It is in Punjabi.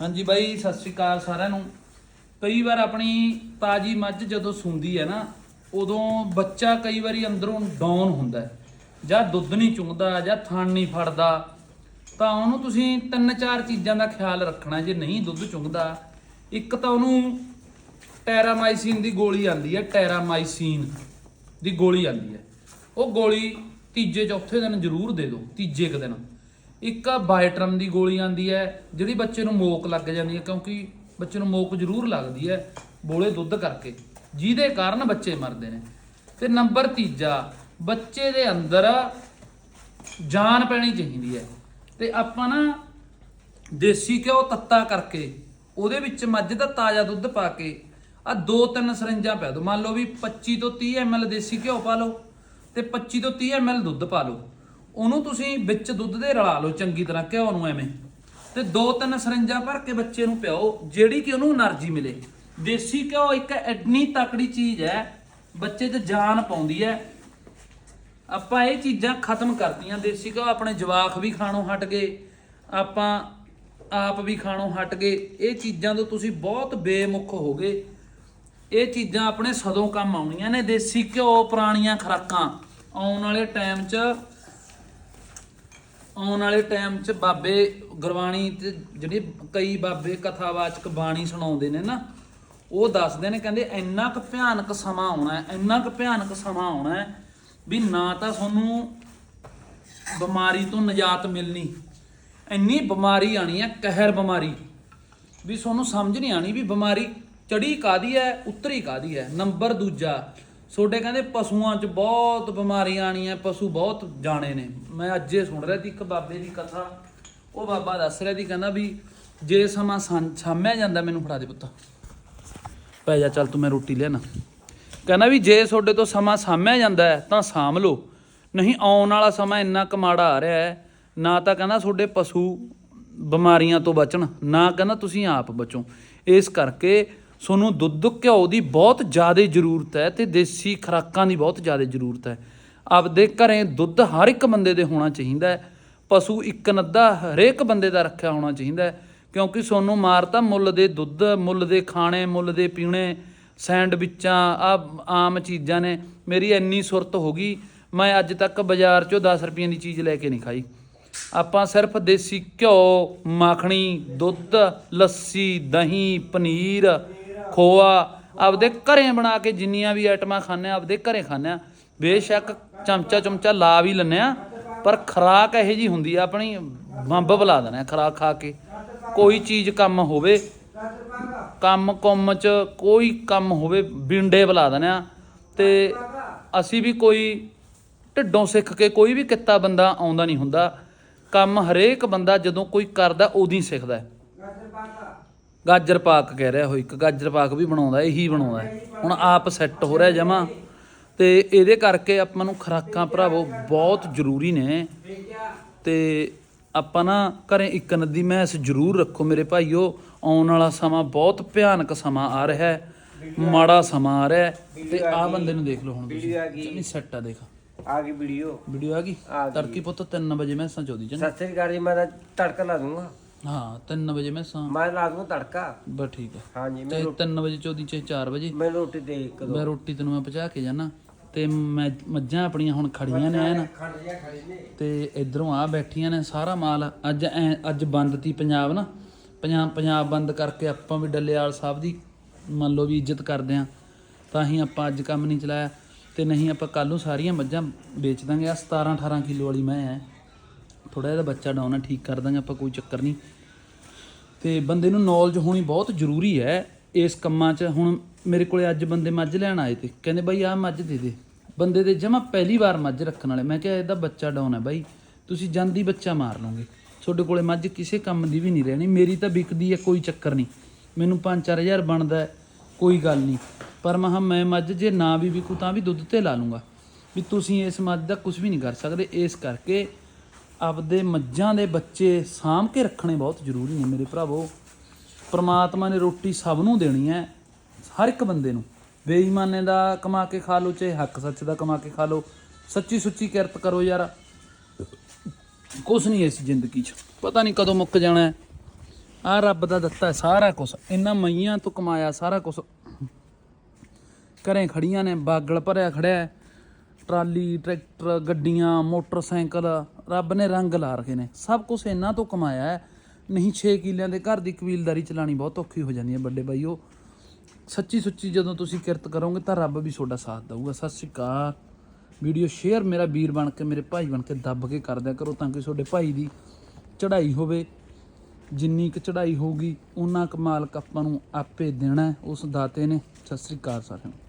ਹਾਂਜੀ। ਬਾਈ, ਸਤਿ ਸ਼੍ਰੀ ਅਕਾਲ ਸਾਰਿਆਂ ਨੂੰ। ਕਈ ਵਾਰ ਆਪਣੀ ਤਾਜੀ ਮੱਝ ਜਦੋਂ ਸੂੰਦੀ ਹੈ ਨਾ, ਉਦੋਂ ਬੱਚਾ ਕਈ ਵਾਰੀ ਅੰਦਰੋਂ ਡਾਊਨ ਹੁੰਦਾ ਜਾਂ ਦੁੱਧ ਨਹੀਂ ਚੁੰਗਦਾ ਜਾਂ ਥਣ ਨਹੀਂ ਫੜਦਾ। ਤਾਂ ਉਹਨੂੰ ਤੁਸੀਂ ਤਿੰਨ ਚਾਰ ਚੀਜ਼ਾਂ ਦਾ ਖਿਆਲ ਰੱਖਣਾ, ਜੇ ਨਹੀਂ ਦੁੱਧ ਚੁੰਗਦਾ ਇੱਕ ਤਾਂ ਉਹਨੂੰ ਟੈਰਾਮਾਈਸਿਨ ਦੀ ਗੋਲੀ ਆਂਦੀ ਹੈ, ਟੈਰਾਮਾਈਸਿਨ ਦੀ ਗੋਲੀ ਆਂਦੀ ਹੈ। ਉਹ ਗੋਲੀ ਤੀਜੇ ਚੌਥੇ ਦਿਨ ਜ਼ਰੂਰ ਦੇ ਦਿਓ, ਤੀਜੇ ਕੁ ਦਿਨ। ਇੱਕ ਆ ਬਾਇਟਰਮ ਦੀ ਗੋਲੀ ਆਂਦੀ ਹੈ, ਜਿਹੜੀ ਬੱਚੇ ਨੂੰ ਮੋਕ ਲੱਗ ਜਾਂਦੀ ਹੈ, ਕਿਉਂਕਿ ਬੱਚੇ ਨੂੰ ਮੋਕ ਜ਼ਰੂਰ ਲੱਗਦੀ ਹੈ ਬੋਲੇ ਦੁੱਧ ਕਰਕੇ। ਜਿਹਦੇ ਕਾਰਨ ਬੱਚੇ ਮਰਦੇ ਨੇ। ਤੇ ਨੰਬਰ ਤੀਜਾ, ਬੱਚੇ ਦੇ ਅੰਦਰ ਜਾਨ ਪੈਣੀ ਚਾਹੀਦੀ ਹੈ। ਤੇ ਆਪਾਂ ਨਾ ਦੇਸੀ ਘਿਓ ਤੱਤਾ ਕਰਕੇ, ਉਹਦੇ ਵਿੱਚ ਮੱਝ ਦਾ ਤਾਜ਼ਾ ਦੁੱਧ ਪਾ ਕੇ ਆ ਦੋ ਤਿੰਨ ਸਰਿੰਜਾਂ ਪਾ ਦਿਓ। ਮੰਨ ਲਓ ਵੀ 25 ਤੋਂ 30 ml ਦੇਸੀ ਘਿਓ ਪਾ ਲਓ ਤੇ 25 ਤੋਂ 30 ml ਦੁੱਧ ਪਾ ਲਓ। ਉਹਨੂੰ ਤੁਸੀਂ ਵਿੱਚ ਦੁੱਧ ਦੇ ਰਲਾ ਲਓ ਚੰਗੀ ਤਰ੍ਹਾਂ, ਘਿਓ ਨੂੰ ਐਵੇਂ। ਤੇ ਦੋ ਤਿੰਨ ਸਰਿੰਜਾਂ ਭਰ ਕੇ ਬੱਚੇ ਨੂੰ ਪਿਓ ਜਿਹੜੀ ਕਿ ਉਹਨੂੰ એનર્ਜੀ ਮਿਲੇ। ਦੇਸੀ ਘਿਓ ਇੱਕ ਐਡਨੀ ਤਕੜੀ ਚੀਜ਼ ਹੈ, ਬੱਚੇ 'ਚ ਜਾਨ ਪਾਉਂਦੀ ਹੈ। ਆਪਾਂ ਇਹ ਚੀਜ਼ਾਂ ਖਤਮ ਕਰਤੀਆਂ। ਦੇਸੀ ਘਿਓ ਆਪਣੇ ਜਵਾਖ ਵੀ ਖਾਣੋਂ ਹਟ ਗਏ, ਆਪਾਂ ਆਪ ਵੀ ਖਾਣੋਂ ਹਟ ਗਏ। ਇਹ ਚੀਜ਼ਾਂ ਤੋਂ ਤੁਸੀਂ ਬਹੁਤ ਬੇਮੁਖ ਹੋ ਗਏ ਇਹ ਚੀਜ਼ਾਂ ਆਪਣੇ ਸਦੋਂ ਕੰਮ ਆਉਣੀਆਂ ਨੇ। ਦੇਸੀ ਘਿਓ ਪੁਰਾਣੀਆਂ ਖਰਾਕਾਂ ਆਉਣ ਵਾਲੇ ਟਾਈਮ 'ਚ ਆਉਣ ਵਾਲੇ ਟਾਈਮ 'ਚ ਬਾਬੇ ਗੁਰਬਾਣੀ ਤੇ ਜਿਹੜੇ ਕਈ ਬਾਬੇ ਕਥਾਵਾਚਕ ਬਾਣੀ ਸੁਣਾਉਂਦੇ ਨੇ ਨਾ, ਉਹ ਦੱਸਦੇ ਨੇ, ਕਹਿੰਦੇ ਇੰਨਾ ਕੁ ਭਿਆਨਕ ਸਮਾਂ ਆਉਣਾ ਹੈ, ਇੰਨਾ ਕੁ ਭਿਆਨਕ ਸਮਾਂ ਆਉਣਾ ਹੈ ਵੀ ਨਾ ਤਾਂ ਤੁਹਾਨੂੰ ਬਿਮਾਰੀ ਤੋਂ ਨਿਜਾਤ ਮਿਲਣੀ, ਇੰਨੀ ਬਿਮਾਰੀ ਆਣੀ ਹੈ, ਕਹਿਰ ਬਿਮਾਰੀ, ਵੀ ਤੁਹਾਨੂੰ ਸਮਝ ਨਹੀਂ ਆਣੀ ਵੀ ਬਿਮਾਰੀ ਚੜੀ ਕਾਦੀ ਹੈ, ਉਤਰੀ ਕਾਦੀ ਹੈ, ਨੰਬਰ ਦੂਜਾ ਤੁਹਾਡੇ ਕਹਿੰਦੇ ਪਸ਼ੂਆਂ 'ਚ ਬਹੁਤ ਬਿਮਾਰੀਆਂ ਆਣੀਆਂ ਪਸ਼ੂ ਬਹੁਤ ਜਾਣੇ ਨੇ। ਮੈਂ ਅੱਜੇ ਸੁਣ ਰਿਹਾ ਸੀ, ਇੱਕ ਬਾਬੇ ਦੀ ਕਥਾ, ਉਹ ਬਾਬਾ ਦੱਸ ਰਿਹਾ ਸੀ, ਕਹਿੰਦਾ ਵੀ ਜੇ ਸਮਾਂ ਸਾਂ- ਸਾਂਭਿਆ ਜਾਂਦਾ, ਮੈਨੂੰ ਫੜਾ ਦੇ ਪੁੱਤ। ਪੈ ਜਾ, ਚੱਲ ਤੂੰ ਮੈਂ ਰੋਟੀ ਲਿਆਣਾ ਕਹਿੰਦਾ ਵੀ ਜੇ ਤੁਹਾਡੇ ਤੋਂ ਸਮਾਂ ਸਾਂਭਿਆ ਜਾਂਦਾ ਹੈ, ਤਾਂ ਸਾਂਭ ਲਓ। ਨਹੀਂ, ਆਉਣ ਵਾਲਾ ਸਮਾਂ ਇੰਨਾ ਕਮਾੜਾ ਆ ਰਿਹਾ ਹੈ, ਨਾ ਤਾਂ ਕਹਿੰਦਾ ਤੁਹਾਡੇ ਪਸ਼ੂ ਬਿਮਾਰੀਆਂ ਤੋਂ ਬਚਣ, ਨਾ ਕਹਿੰਦਾ ਤੁਸੀਂ ਆਪ ਬਚੋ। ਇਸ ਕਰਕੇ ਤੁਹਾਨੂੰ ਦੁੱਧ ਘਿਓ ਦੀ ਬਹੁਤ ਜ਼ਿਆਦਾ ਜ਼ਰੂਰਤ ਹੈ ਤੇ ਦੇਸੀ ਖੁਰਾਕਾਂ ਦੀ ਬਹੁਤ ਜ਼ਿਆਦਾ ਜ਼ਰੂਰਤ ਹੈ। ਆਪਦੇ ਘਰੇ ਦੁੱਧ ਹਰ ਇੱਕ ਬੰਦੇ ਦੇ ਹੋਣਾ ਚਾਹੀਦਾ ਹੈ। ਪਸ਼ੂ ਇੱਕ ਨੱਦਾ ਹਰੇਕ ਬੰਦੇ ਦਾ ਰੱਖਿਆ ਹੋਣਾ ਚਾਹੀਦਾ ਹੈ। ਕਿਉਂਕਿ ਮਾਰ ਤਾਂ ਮੁੱਲ ਦੇ ਦੁੱਧ, ਮੁੱਲ ਦੇ ਖਾਣੇ, ਮੁੱਲ ਦੇ ਪੀਣੇ, ਸੈਂਡਵਿਚਾਂ ਆ ਆਮ ਚੀਜ਼ਾਂ ਨੇ। ਮੇਰੀ ਇੰਨੀ ਸੁਰਤ ਹੋ ਗਈ, ਮੈਂ ਅੱਜ ਤੱਕ ਬਾਜ਼ਾਰ 'ਚੋਂ 10 ਰੁਪਏ ਦੀ ਚੀਜ਼ ਲੈ ਕੇ ਨਹੀਂ ਖਾਈ। ਆਪਾਂ ਸਿਰਫ ਦੇਸੀ ਘਿਓ, ਮੱਖਣੀ, ਦੁੱਧ, ਲੱਸੀ, ਦਹੀਂ, ਪਨੀਰ ਖੋਆ ਆਪਦੇ ਘਰੇ ਬਣਾ ਕੇ ਜਿੰਨੀਆਂ ਵੀ ਆਈਟਮਾਂ ਖਾਂਦੇ ਆ, ਆਪਦੇ ਘਰੇ ਖਾਂਦੇ ਆ। ਬੇਸ਼ੱਕ ਚਮਚਾ ਚਮਚਾ ਲਾ ਵੀ ਲੈਂਦੇ ਆ, ਪਰ ਖਰਾਕ ਇਹੋ ਜੀ ਹੁੰਦੀ ਆ, ਆਪਣੀ ਬੰਬ ਬੁਲਾ ਦੇਣਾ ਆ ਖਰਾਕ ਖਾ ਕੇ। ਕੋਈ ਚੀਜ਼ ਕੰਮ ਹੋਵੇ, ਕੰਮ ਕੁੰਮ ਚ ਕੋਈ ਕੰਮ ਹੋਵੇ, ਬਿੰਡੇ ਬੁਲਾ ਦੇਣੇ ਆ। ਤੇ ਅਸੀਂ ਵੀ ਕੋਈ ਢਿੱਡੋਂ ਸਿੱਖ ਕੇ ਕੋਈ ਵੀ ਕਿੱਤਾ ਬੰਦਾ ਆਉਂਦਾ ਨਹੀਂ ਹੁੰਦਾ। ਕੰਮ ਹਰੇਕ ਬੰਦਾ ਜਦੋਂ ਕੋਈ ਕਰਦਾ ਉਦੋਂ ਹੀ ਸਿੱਖਦਾ ਹੈ। ਗਾਜਰ ਪਾਕ ਕਹਿ ਰਿਹਾ ਹੋ ਇੱਕ ਗਾਜਰ ਪਾਕ ਵੀ ਬਣਾਉਂਦਾ ਇਹੀ ਬਣਾਉਂਦਾ। ਹੁਣ ਆਪ ਸੈੱਟ ਹੋ ਰਿਹਾ ਜਮਾ। ਤੇ ਇਹਦੇ ਕਰਕੇ ਆਪਾਂ ਨੂੰ ਖਰਾਕਾਂ ਭਰਾਵੋ ਬਹੁਤ ਜ਼ਰੂਰੀ ਨੇ। ਤੇ ਆਪਾਂ ਨਾ ਘਰੇ ਇੱਕ ਨਦੀ ਮੈਸ ਜ਼ਰੂਰ ਰੱਖੋ ਮੇਰੇ ਭਾਈਓ। ਆਉਣ ਵਾਲਾ ਸਮਾਂ ਬਹੁਤ ਭਿਆਨਕ ਸਮਾਂ ਆ ਰਿਹਾ ਹੈ। ਮਾੜਾ ਸਮਾਂ ਆ ਰਿਹਾ ਹੈ। ਤੇ ਆਹ ਬੰਦੇ ਨੂੰ ਦੇਖ ਲਓ ਹੁਣ ਤੁਸੀਂ। ਨਹੀਂ ਸੈੱਟ ਆ ਦੇਖ। ਆ ਗਈ ਵੀਡੀਓ। ਵੀਡੀਓ ਆ ਗਈ। ਤੜਕੀ ਪੁੱਤ 3 ਵਜੇ ਮੈਸਾਂ ਚੋਦੀ। ਚੰਗਾ ਸਤਿ ਸ੍ਰੀ ਅਕਾਲ ਜੀ ਮੈਂ ਤਾਂ ਤੜਕਾ ਲਾ ਦੂੰਗਾ। ਹਾਂ 3 ਵਜੇ ਮੈਸਾਂ ਮੈਂ ਲਾ ਦੂੰਗਾ ਤੜਕਾ। ਬਸ ਠੀਕ ਹੈ ਹਾਂਜੀ ਤੇ ਮੈਂ 3 ਵਜੇ ਚੋਦੀ ਚਾਹੇ 4 ਵਜੇ। ਮੈਂ ਰੋਟੀ ਦੇ ਇੱਕ ਦੋ। ਮੈਂ ਰੋਟੀ ਤੈਨੂੰ ਮੈਂ ਪਹੁੰਚਾ ਕੇ ਜਾਣਾ ਤੇ ਮੈਂ ਮੱਝਾਂ ਆਪਣੀਆਂ ਹੁਣ ਖੜੀਆਂ ਨੇ ਐਨ। ਖੜੀ ਨੇ। ਤੇ ਇਧਰੋਂ ਆ ਬੈਠੀਆਂ ਨੇ ਸਾਰਾ ਮਾਲ। ਅੱਜ ਐਂ ਅੱਜ ਬੰਦ ਤੀ ਪੰਜਾਬ ਨਾ। ਪੰਜਾਬ ਪੰਜਾਬ ਬੰਦ ਕਰਕੇ ਆਪਾਂ ਵੀ ਡੱਲੇਵਾਲ ਸਾਹਿਬ ਦੀ ਮੰਨ ਲਓ ਵੀ ਇੱਜ਼ਤ ਕਰਦੇ ਆ। ਤਾਂ ਹੀ ਆਪਾਂ ਅੱਜ ਕੰਮ ਨਹੀਂ ਚਲਾਇਆ। ਤੇ ਨਹੀਂ ਆਪਾਂ ਕੱਲ ਨੂੰ ਸਾਰੀਆਂ ਮੱਝਾਂ ਵੇਚ ਦਾਂਗੇ। ਆ 17 18 ਕਿਲੋ ਵਾਲੀ ਮੈਂ ਹੈ ਥੋੜਾ ਜਿਹਾ ਬੱਚਾ ਡਾਊਨ ਡਾਉਣਾ ਠੀਕ ਕਰ ਦਾਂਗੇ ਆਪਾਂ, ਕੋਈ ਚੱਕਰ ਨਹੀਂ। ਤੇ ਬੰਦੇ ਨੂੰ ਨੌਲੇਜ ਹੋਣੀ ਬਹੁਤ ਜ਼ਰੂਰੀ ਹੈ ਇਸ ਕੰਮਾਂ 'ਚ। ਹੁਣ ਮੇਰੇ ਕੋਲੇ ਅੱਜ ਬੰਦੇ ਮੱਝ ਲੈਣ ਆਏ ਤੇ ਕਹਿੰਦੇ ਬਾਈ ਆਹ ਮੱਝ ਦੇ ਦੇ। ਬੰਦੇ ਦੇ ਜਮਾ ਪਹਿਲੀ ਵਾਰ ਮੱਝ ਰੱਖਣ ਵਾਲੇ। ਮੈਂ ਕਿਹਾ ਇਹਦਾ ਬੱਚਾ ਡਾਊਨ ਹੈ ਬਾਈ। ਤੁਸੀਂ ਜਾਂਦੀ ਬੱਚਾ ਮਾਰ ਲਓਗੇ। ਤੁਹਾਡੇ ਕੋਲੇ ਮੱਝ ਕਿਸੇ ਕੰਮ ਦੀ ਵੀ ਨਹੀਂ ਰਹਿਣੀ। ਮੇਰੀ ਤਾਂ ਵਿਕਦੀ ਹੈ ਕੋਈ ਚੱਕਰ ਨਹੀਂ। ਮੈਨੂੰ 5-4000 ਬਣਦਾ ਕੋਈ ਗੱਲ ਨਹੀਂ। ਪਰ ਮਹਾ ਮੈਂ ਮੱਝ ਜੇ ਨਾ ਵੀ ਵਿਕੂ ਤਾਂ ਵੀ ਦੁੱਧ ਤੇ ਲਾ ਲੂੰਗਾ। ਵੀ ਤੁਸੀਂ ਇਸ ਮੱਝ ਦਾ ਕੁਝ ਵੀ ਨਹੀਂ ਕਰ ਸਕਦੇ। ਇਸ ਕਰਕੇ ਆਪਦੇ ਮੱਝਾਂ ਦੇ ਬੱਚੇ ਸਾਂਭ ਕੇ ਰੱਖਣੇ ਬਹੁਤ ਜ਼ਰੂਰੀ ਨੇ ਮੇਰੇ ਭਰਾਵੋ। ਪਰਮਾਤਮਾ ਨੇ ਰੋਟੀ ਸਭ ਨੂੰ ਦੇਣੀ ਹੈ, ਹਰ ਇੱਕ ਬੰਦੇ ਨੂੰ। ਬੇਈਮਾਨੇ ਦਾ ਕਮਾ ਕੇ ਖਾ ਲਓ, ਚਾਹੇ ਹੱਕ ਸੱਚ ਦਾ ਕਮਾ ਕੇ ਖਾ ਲਓ। ਸੱਚੀ ਸੁੱਚੀ ਕਿਰਤ ਕਰੋ ਯਾਰ। ਕੁਛ ਨਹੀਂ ਇਸ ਜ਼ਿੰਦਗੀ 'ਚ। ਪਤਾ ਨਹੀਂ ਕਦੋਂ ਮੁੱਕ ਜਾਣਾ ਹੈ। ਆ ਰੱਬ ਦਾ ਦਿੱਤਾ ਹੈ ਸਾਰਾ ਕੁਝ ਇਹਨਾਂ ਮਈਆਂ ਤੋਂ ਕਮਾਇਆ ਸਾਰਾ ਕੁਝ ਘਰੇ ਖੜੀਆਂ ਨੇ, ਬਾਗਲ ਭਰਿਆ ਖੜਿਆ ਟਰਾਲੀ, ਟਰੈਕਟਰ, ਗੱਡੀਆਂ, ਮੋਟਰਸਾਈਕਲ, ਰੱਬ ਨੇ ਰੰਗ ਲਾ ਰਖੇ ਨੇ। ਸਭ ਕੁਝ ਇਹਨਾਂ ਤੋਂ ਕਮਾਇਆ ਹੈ। ਨਹੀਂ 6 ਕਿੱਲਿਆਂ ਦੇ ਘਰ ਦੀ ਕਬੀਲਦਾਰੀ ਚਲਾਣੀ ਬਹੁਤ ਔਖੀ ਹੋ ਜਾਂਦੀ ਹੈ ਵੱਡੇ ਬਾਈਓ ਸੱਚੀ ਸੁੱਚੀ ਜਦੋਂ ਤੁਸੀਂ ਕਿਰਤ ਕਰੋਗੇ ਤਾਂ ਰੱਬ ਵੀ ਤੁਹਾਡਾ ਸਾਥ ਦੇਊਗਾ। ਸਤਿ ਸ਼੍ਰੀ ਅਕਾਲ। ਵੀਡੀਓ ਸ਼ੇਅਰ ਮੇਰਾ ਵੀਰ ਬਣ ਕੇ, ਮੇਰੇ ਭਾਈ ਬਣ ਕੇ ਦੱਬ ਕੇ ਕਰ ਦਿਆ ਕਰੋ ਤਾਂ ਕਿ ਤੁਹਾਡੇ ਭਾਈ ਦੀ ਚੜ੍ਹਾਈ ਹੋਵੇ। ਜਿੰਨੀ ਕੁ ਚੜ੍ਹਾਈ ਹੋਊਗੀ, ਉਹਨਾਂ ਕੁ ਮਾਲਕ ਆਪਾਂ ਨੂੰ ਆਪੇ ਦੇਣਾ ਉਸ ਦਾਤੇ ਨੇ। ਸਤਿ ਸ੍ਰੀ ਅਕਾਲ ਸਾਰਿਆਂ ਨੂੰ।